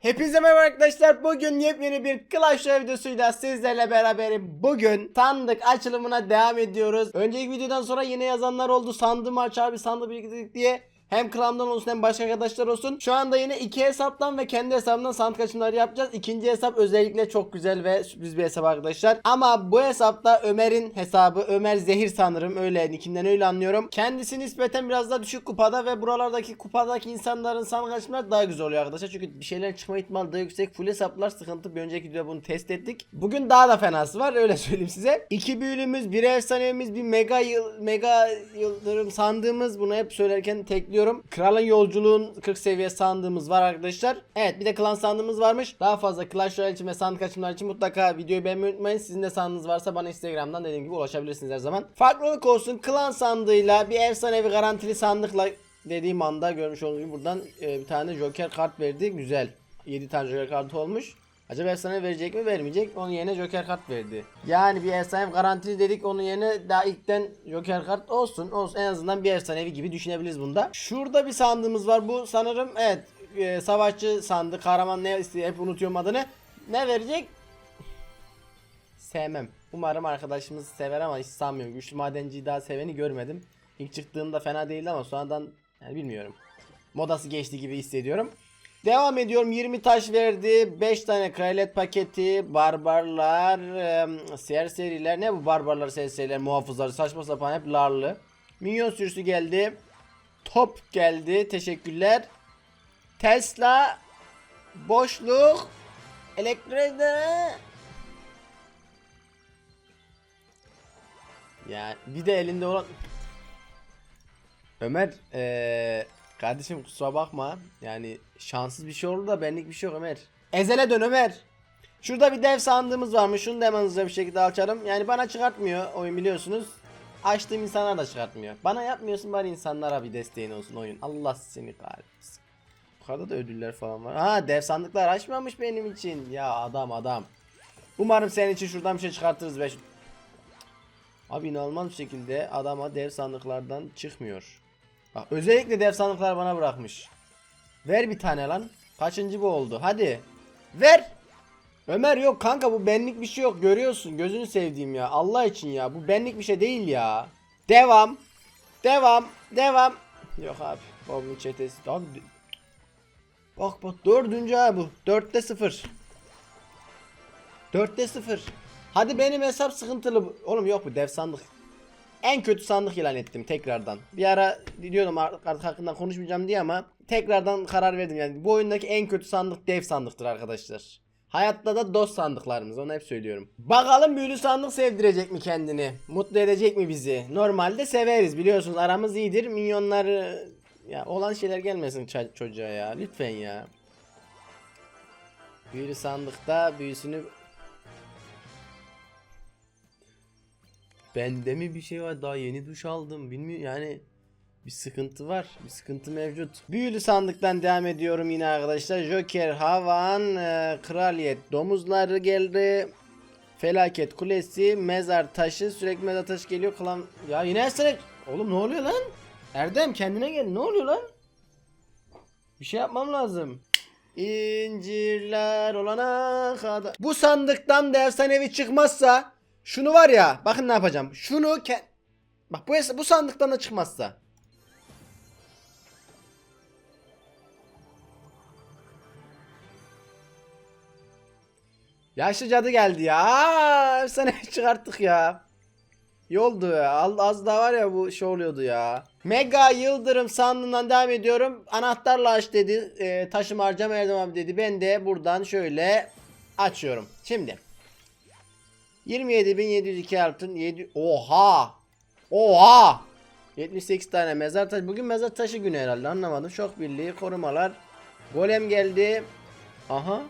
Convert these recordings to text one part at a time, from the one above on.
Hepinize merhaba arkadaşlar. Bugün yepyeni bir Clash Royale videosuyla sizlerle beraberim. Bugün sandık açılımına devam ediyoruz. Önceki videodan sonra yine yazanlar oldu. Sandığımı aç abi sandığı biriktirdik diye. Hem klandan olsun hem başka arkadaşlar olsun. Şu anda yine iki hesaptan ve kendi hesabımdan sandık açımları yapacağız. İkinci hesap özellikle çok güzel ve sürpriz bir hesap arkadaşlar. Ama bu hesapta Ömer'in hesabı. Ömer Zehir sanırım öyle nickinden öyle anlıyorum. Kendisi nispeten biraz daha düşük kupada ve buralardaki kupadaki insanların sandık açımları daha güzel oluyor arkadaşlar. Çünkü bir şeyler çıkma ihtimali daha yüksek. Full hesaplar sıkıntı. Bir önceki videoda bunu test ettik. Bugün daha da fenası var öyle söyleyeyim size. İki büyülümüz, bir efsanemiz, bir mega yıl, mega yıldırım sandığımız bunu hep söylerken tekliyorum. Kralın yolculuğun 40 seviye sandığımız var arkadaşlar. Evet bir de klan sandığımız varmış. Daha fazla Clash Royale için ve sandık açımları için mutlaka videoyu beğenmeyi unutmayın. Sizin de sandığınız varsa bana Instagram'dan dediğim gibi ulaşabilirsiniz her zaman. Farklılık olsun klan sandığıyla bir efsanevi garantili sandıkla dediğim anda görmüş olduğunuz gibi buradan e, bir tane Joker kart verdi. Güzel. 7 tane Joker kartı olmuş. Acaba efsane verecek mi vermeyecek onun yerine Joker kart verdi. Yani bir efsane garantili dedik onun yerine daha ilkten Joker kart olsun olsun en azından bir efsanevi gibi düşünebiliriz bunda. Şurada bir sandığımız var bu sanırım evet e, savaşçı sandık kahraman ne istiyor hep unutuyorum adını. Ne verecek? Sevmem. Umarım arkadaşımız sever ama hiç sanmıyorum. Güçlü madenciyi daha seveni görmedim. İlk çıktığında fena değildi ama sonradan yani bilmiyorum. Modası geçti gibi hissediyorum. Devam ediyorum. 20 taş verdi. 5 tane kralet paketi. Barbarlar e, serseriler. Ne bu barbarlar serseriler muhafızlar? Saçma sapan hep larlı. Minyon sürüsü geldi. Top geldi. Teşekkürler. Tesla boşluk elektrik ya bir de elinde olan Ömer eee kardeşim kusura bakma. Yani şanssız bir şey oldu da benlik bir şey yok Ömer. Ezele dön Ömer. Şurada bir dev sandığımız varmış. Şunu da hemen hızlı bir şekilde açalım. Yani bana çıkartmıyor oyun biliyorsunuz. Açtığım insanlar da çıkartmıyor. Bana yapmıyorsun bari insanlara bir desteğin olsun oyun. Allah seni kahretsin. Yukarıda da ödüller falan var. Ha dev sandıklar açmamış benim için. Ya adam adam. Umarım senin için şuradan bir şey çıkartırız be. Abi inanılmaz bir şekilde adama dev sandıklardan çıkmıyor. Bak özellikle dev sandıklar bana bırakmış. Ver bir tane lan. Kaçıncı bu oldu? Hadi. Ver. Ömer yok kanka bu benlik bir şey yok. Görüyorsun gözünü sevdiğim ya. Allah için ya. Bu benlik bir şey değil ya. Devam. Devam. Devam. Yok abi. Goblin çetesi. Abi. Bak bak dördüncü abi bu. Dörtte sıfır. Dörtte sıfır. Hadi benim hesap sıkıntılı. Oğlum yok bu dev sandık. En kötü sandık ilan ettim tekrardan. Bir ara diyordum artık hakkında konuşmayacağım diye ama tekrardan karar verdim yani. Bu oyundaki en kötü sandık dev sandıktır arkadaşlar. Hayatta da dost sandıklarımız onu hep söylüyorum. Bakalım büyülü sandık sevdirecek mi kendini? Mutlu edecek mi bizi? Normalde severiz biliyorsunuz aramız iyidir. Minyonları ya olan şeyler gelmesin çocuğa ya lütfen ya. Büyülü sandıkta büyüsünü Bende mi bir şey var? Daha yeni duş aldım. Bilmiyorum yani bir sıkıntı var. Bir sıkıntı mevcut. Büyülü sandıktan devam ediyorum yine arkadaşlar. Joker, Havan, e, Kraliyet, Domuzları geldi. Felaket Kulesi, Mezar Taşı, sürekli mezar taşı geliyor. Klan... Ya yine Esrek. Oğlum ne oluyor lan? Erdem kendine gel. Ne oluyor lan? Bir şey yapmam lazım. İncirler olana kadar. Bu sandıktan da efsanevi çıkmazsa şunu var ya bakın ne yapacağım. Şunu Bak bu bu sandıktan da çıkmazsa. Yaşlı cadı geldi ya. Efsane çıkarttık ya. İyi oldu ya. Az daha var ya bu şey oluyordu ya. Mega Yıldırım sandığından devam ediyorum. Anahtarla aç dedi. E, taşım harcama Erdem abi dedi. Ben de buradan şöyle açıyorum. Şimdi. 27.702 altın 7 Oha! Oha! 78 tane mezar taşı. Bugün mezar taşı günü herhalde anlamadım. Şok birliği korumalar. Golem geldi. Aha.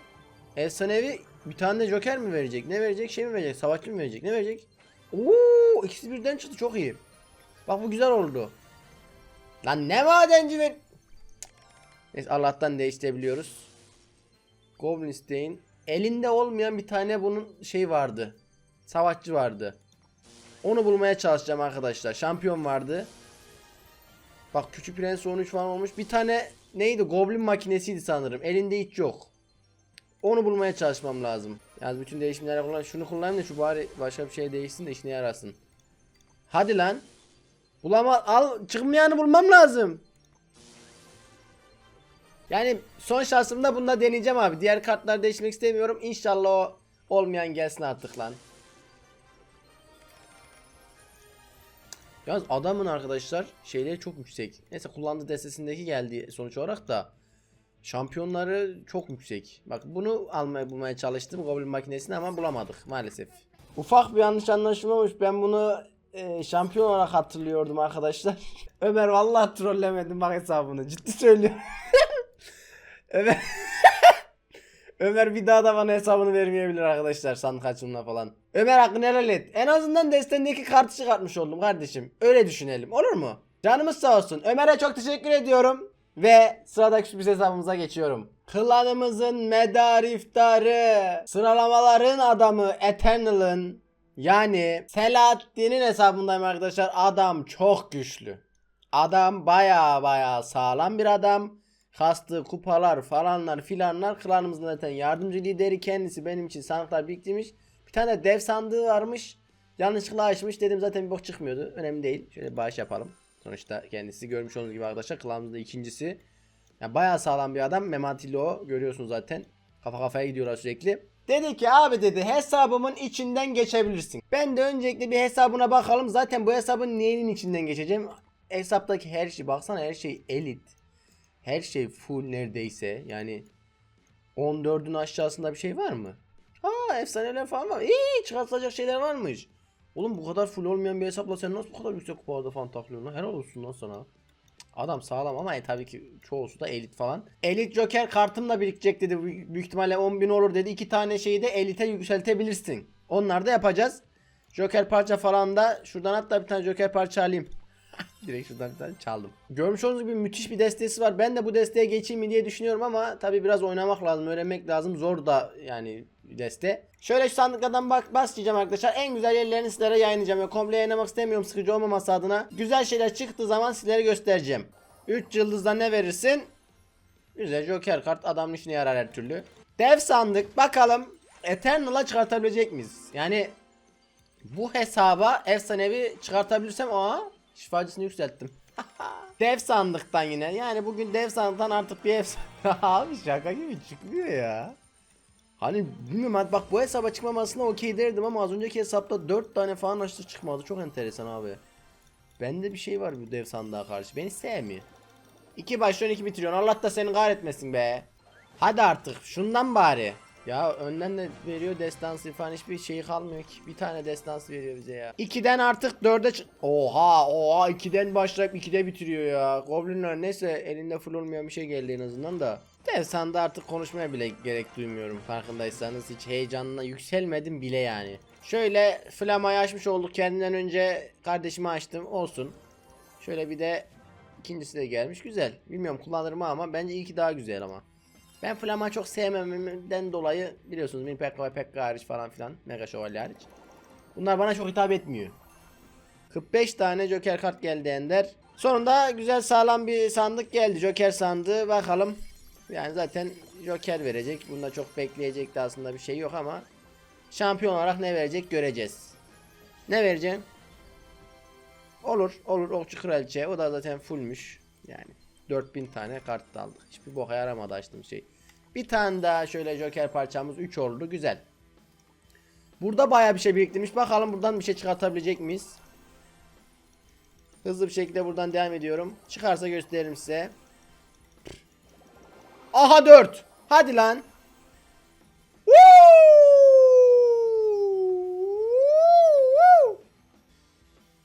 Efsanevi bir tane de Joker mi verecek? Ne verecek? Şey mi verecek? Savaşçı mı verecek? Ne verecek? Oo, ikisi birden çıktı çok iyi. Bak bu güzel oldu. Lan ne madenci ver. Neyse Allah'tan değiştirebiliyoruz. Goblin Stain. Elinde olmayan bir tane bunun şey vardı. Savaşçı vardı. Onu bulmaya çalışacağım arkadaşlar. Şampiyon vardı. Bak Küçük Prens 13 falan olmuş. Bir tane neydi? Goblin makinesiydi sanırım. Elinde hiç yok. Onu bulmaya çalışmam lazım. Yani bütün değişimleri kullan. Şunu kullanayım da şu bari başka bir şey değişsin de işine yarasın. Hadi lan. Bulama al çıkmayanı bulmam lazım. Yani son şansımda bunda deneyeceğim abi. Diğer kartları değişmek istemiyorum. İnşallah o olmayan gelsin artık lan. Yalnız adamın arkadaşlar şeyleri çok yüksek. Neyse kullandığı destesindeki geldi sonuç olarak da. Şampiyonları çok yüksek. Bak bunu almaya bulmaya çalıştım Goblin makinesini ama bulamadık maalesef. Ufak bir yanlış anlaşılma olmuş. Ben bunu e, şampiyon olarak hatırlıyordum arkadaşlar. Ömer vallahi trollemedim bak hesabını. Ciddi söylüyorum. Ömer Ömer bir daha da bana hesabını vermeyebilir arkadaşlar sandık açılımına falan. Ömer hakkını helal et. En azından destendeki kartı çıkartmış oldum kardeşim. Öyle düşünelim olur mu? Canımız sağ olsun. Ömer'e çok teşekkür ediyorum. Ve sıradaki sürpriz hesabımıza geçiyorum. Klanımızın medar iftarı. Sıralamaların adamı Eternal'ın yani Selahattin'in hesabındayım arkadaşlar. Adam çok güçlü. Adam baya baya sağlam bir adam. Kastığı kupalar falanlar filanlar klanımızın zaten yardımcı lideri kendisi benim için sandıklar biriktirmiş. Bir tane dev sandığı varmış. Yanlışlıkla açmış dedim zaten bir bok çıkmıyordu. Önemli değil. Şöyle bağış yapalım. Sonuçta kendisi görmüş olduğunuz gibi arkadaşlar klanımızda ikincisi. Yani bayağı sağlam bir adam. Mematilo görüyorsunuz zaten. Kafa kafaya gidiyorlar sürekli. Dedi ki abi dedi hesabımın içinden geçebilirsin. Ben de öncelikle bir hesabına bakalım. Zaten bu hesabın neyinin içinden geçeceğim. Hesaptaki her şey baksana her şey elit. Her şey full neredeyse. Yani 14'ün aşağısında bir şey var mı? Aa efsaneler falan var. İyi çıkartılacak şeyler varmış. Oğlum bu kadar full olmayan bir hesapla sen nasıl bu kadar yüksek kupalarda falan taklıyorsun lan? Helal olsun lan sana. Adam sağlam ama e, tabii ki çoğusu da elit falan. Elit Joker kartım da birikecek dedi. Büyük ihtimalle 10.000 olur dedi. İki tane şeyi de elite yükseltebilirsin. Onlar da yapacağız. Joker parça falan da şuradan hatta bir tane Joker parça alayım. Direkt şuradan bir tane çaldım. Görmüş olduğunuz gibi müthiş bir destesi var. Ben de bu desteğe geçeyim mi diye düşünüyorum ama tabi biraz oynamak lazım, öğrenmek lazım. Zor da yani deste. Şöyle şu sandıklardan bak başlayacağım arkadaşlar. En güzel yerlerini sizlere yayınlayacağım. Ya komple yayınlamak istemiyorum sıkıcı olmaması adına. Güzel şeyler çıktığı zaman sizlere göstereceğim. 3 yıldızda ne verirsin? Güzel Joker kart adamın işine yarar her türlü. Dev sandık bakalım Eternal'a çıkartabilecek miyiz? Yani bu hesaba efsanevi çıkartabilirsem aa şifacısını yükselttim. dev sandıktan yine. Yani bugün dev sandıktan artık bir efsane. Abi şaka gibi çıkmıyor ya. Hani bilmiyorum hadi bak bu hesaba çıkmamasına okey derdim ama az önceki hesapta 4 tane falan açtı çıkmadı. Çok enteresan abi. Bende bir şey var bu dev sandığa karşı. Beni sevmiyor. 2 başlıyorsun 2 bitiriyorsun. Allah da seni kahretmesin be. Hadi artık şundan bari. Ya önden de veriyor destansı falan hiçbir şey kalmıyor ki. Bir tane destansı veriyor bize ya. 2'den artık 4'e çık. Oha oha 2'den başlayıp 2'de bitiriyor ya. Goblinler neyse elinde full olmayan bir şey geldi en azından da. Dev sandığı artık konuşmaya bile gerek duymuyorum farkındaysanız. Hiç heyecanına yükselmedim bile yani. Şöyle flamayı açmış olduk kendinden önce kardeşimi açtım olsun. Şöyle bir de ikincisi de gelmiş güzel. Bilmiyorum kullanır mı ama bence ilki daha güzel ama. Ben Flama çok sevmememden dolayı biliyorsunuz benim Pekka ve Pekka hariç falan filan. Mega Şövalye hariç. Bunlar bana çok hitap etmiyor. 45 tane Joker kart geldi Ender. Sonunda güzel sağlam bir sandık geldi. Joker sandığı bakalım. Yani zaten Joker verecek. Bunda çok bekleyecek de aslında bir şey yok ama. Şampiyon olarak ne verecek göreceğiz. Ne vereceksin? Olur olur okçu kraliçe o da zaten fullmüş. Yani 4000 tane kart aldık. Hiçbir boka yaramadı açtığım şey. Bir tane daha şöyle joker parçamız 3 oldu. Güzel. Burada baya bir şey biriktirmiş. Bakalım buradan bir şey çıkartabilecek miyiz? Hızlı bir şekilde buradan devam ediyorum. Çıkarsa gösteririm size. Aha 4. Hadi lan.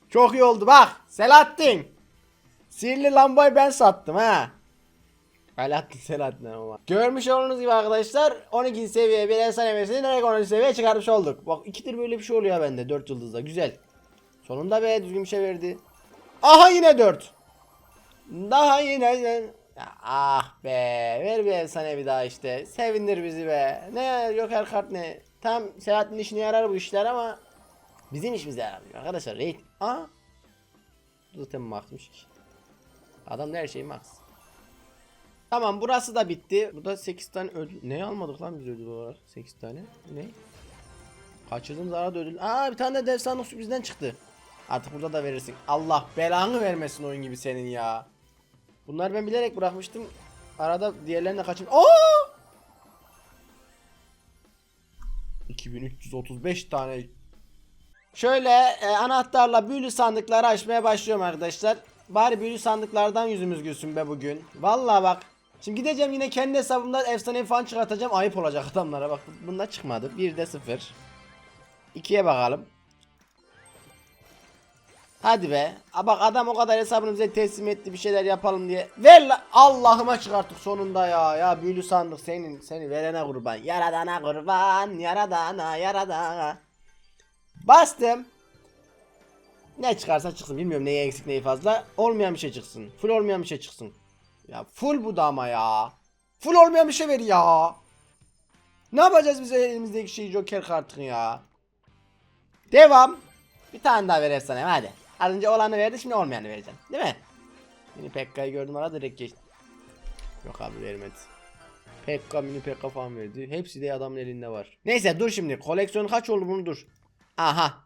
Çok iyi oldu bak. Selahattin. Sihirli lambayı ben sattım ha. Alaaddin Selahattin ama. Görmüş olduğunuz gibi arkadaşlar 12 seviye bir efsane mesleğini direkt 13 seviyeye çıkarmış olduk. Bak ikidir böyle bir şey oluyor bende 4 yıldızda güzel. Sonunda be düzgün bir şey verdi. Aha yine 4. Daha yine ah be ver bir efsane bir daha işte. Sevindir bizi be. Ne yok her kart ne. Tam Selahattin işine yarar bu işler ama bizim işimize yaramıyor arkadaşlar. Raid. Aha. Zaten maxmış. Adam her şey max. Tamam burası da bitti. Burada 8 tane ödül. Ne almadık lan biz ödül olarak? 8 tane. Ne? Kaçırdığımız arada ödül. Aa bir tane de dev sandık sürprizden çıktı. Artık burada da verirsin. Allah belanı vermesin oyun gibi senin ya. Bunları ben bilerek bırakmıştım. Arada diğerlerini de kaçırdım. Aa! 2335 tane. Şöyle e, anahtarla büyülü sandıkları açmaya başlıyorum arkadaşlar. Bari büyülü sandıklardan yüzümüz gülsün be bugün. Vallahi bak. Şimdi gideceğim yine kendi hesabımda efsane falan çıkartacağım. Ayıp olacak adamlara bak. Bunda çıkmadı. 1'de 0. 2'ye bakalım. Hadi be. A bak adam o kadar hesabını bize teslim etti bir şeyler yapalım diye. Ver la Allah'ıma çıkarttık sonunda ya. Ya büyülü sandık senin seni verene kurban. Yaradana kurban. Yaradana yaradana. Bastım. Ne çıkarsa çıksın bilmiyorum neyi eksik neyi fazla. Olmayan bir şey çıksın. Full olmayan bir şey çıksın. Ya full bu da ama ya. Full olmayan bir şey ver ya. Ne yapacağız biz elimizdeki şey Joker kartını ya. Devam. Bir tane daha ver efsane hadi. Az önce olanı verdi şimdi olmayanı vereceğim. Değil mi? Mini Pekka'yı gördüm arada direkt geç. Yok abi vermedi. Pekka mini Pekka falan verdi. Hepsi de adamın elinde var. Neyse dur şimdi. Koleksiyonu kaç oldu bunu dur. Aha.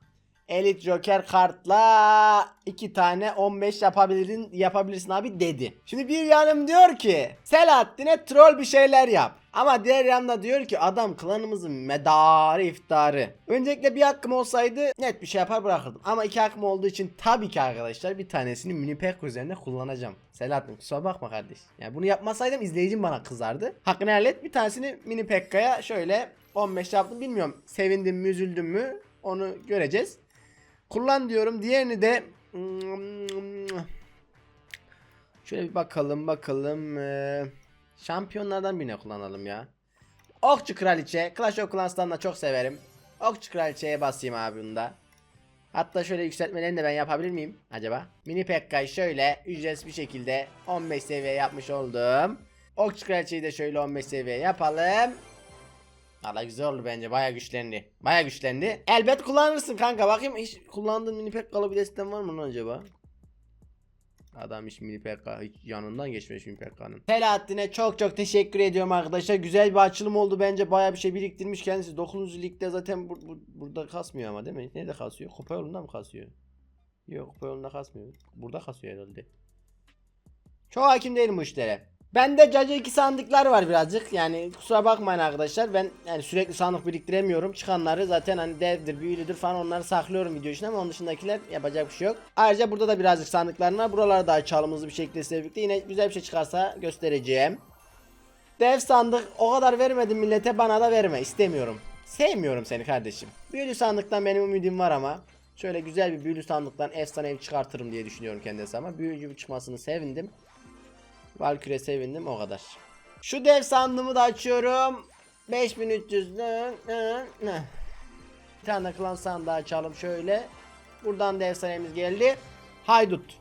Elite Joker kartla iki tane 15 yapabilirsin, yapabilirsin abi dedi. Şimdi bir yanım diyor ki Selahattin'e troll bir şeyler yap. Ama diğer yanımda diyor ki adam klanımızın medarı iftarı. Öncelikle bir hakkım olsaydı net bir şey yapar bırakırdım. Ama iki hakkım olduğu için tabii ki arkadaşlar bir tanesini mini pack üzerinde kullanacağım. Selahattin kusura bakma kardeş. Yani bunu yapmasaydım izleyicim bana kızardı. Hakkını helal et. Bir tanesini mini pack'aya şöyle 15 yaptım. Bilmiyorum sevindim mü üzüldüm mü onu göreceğiz. Kullan diyorum. Diğerini de şöyle bir bakalım bakalım. Ee, şampiyonlardan birine kullanalım ya. Okçu Kraliçe. Clash of Clans'tan da çok severim. Okçu Kraliçe'ye basayım abi bunda. Hatta şöyle yükseltmelerini de ben yapabilir miyim acaba? Mini Pekka'yı şöyle ücretsiz bir şekilde 15 seviye yapmış oldum. Okçu Kraliçe'yi de şöyle 15 seviye yapalım. Valla güzel oldu bence baya güçlendi. Baya güçlendi. Elbet kullanırsın kanka bakayım hiç kullandığın mini pekkalı bir destem var mı lan acaba? Adam hiç mini pekka hiç yanından geçmiş mini pekkanın. Selahattin'e çok çok teşekkür ediyorum arkadaşlar. Güzel bir açılım oldu bence baya bir şey biriktirmiş kendisi. 9. ligde zaten bu, bu- burada kasmıyor ama değil mi? Nerede kasıyor? Kupa yolunda mı kasıyor? Yok kupa yolunda kasmıyor. Burada kasıyor herhalde. Çok hakim değilim bu işlere. Bende caca iki sandıklar var birazcık. Yani kusura bakmayın arkadaşlar. Ben yani sürekli sandık biriktiremiyorum. Çıkanları zaten hani devdir, büyülüdür falan onları saklıyorum video için ama onun dışındakiler yapacak bir şey yok. Ayrıca burada da birazcık sandıklarım var. Buraları da açalım hızlı bir şekilde birlikte. Yine güzel bir şey çıkarsa göstereceğim. Dev sandık o kadar vermedim millete bana da verme istemiyorum. Sevmiyorum seni kardeşim. Büyülü sandıktan benim ümidim var ama. Şöyle güzel bir büyülü sandıktan efsane bir çıkartırım diye düşünüyorum kendi hesabıma. Büyücü çıkmasını sevindim. Valkyrie sevindim o kadar. Şu dev sandığımı da açıyorum. 5300 nı, nı, nı. Bir tane klan sandığı açalım şöyle. Buradan da efsanemiz geldi. Haydut.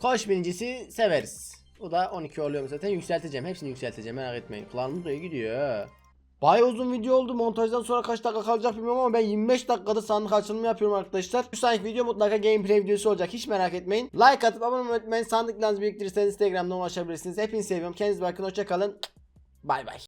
Koş birincisi severiz. Bu da 12 oluyor zaten yükselteceğim. Hepsini yükselteceğim merak etmeyin. Klanımız da iyi gidiyor. Baya uzun video oldu. Montajdan sonra kaç dakika kalacak bilmiyorum ama ben 25 dakikada sandık açılımı yapıyorum arkadaşlar. Bir sonraki video mutlaka gameplay videosu olacak. Hiç merak etmeyin. Like atıp abone olmayı unutmayın. Sandıklarınızı biriktirirseniz Instagram'dan ulaşabilirsiniz. Hepinizi seviyorum. Kendinize bakın. Hoşçakalın. Bay bay.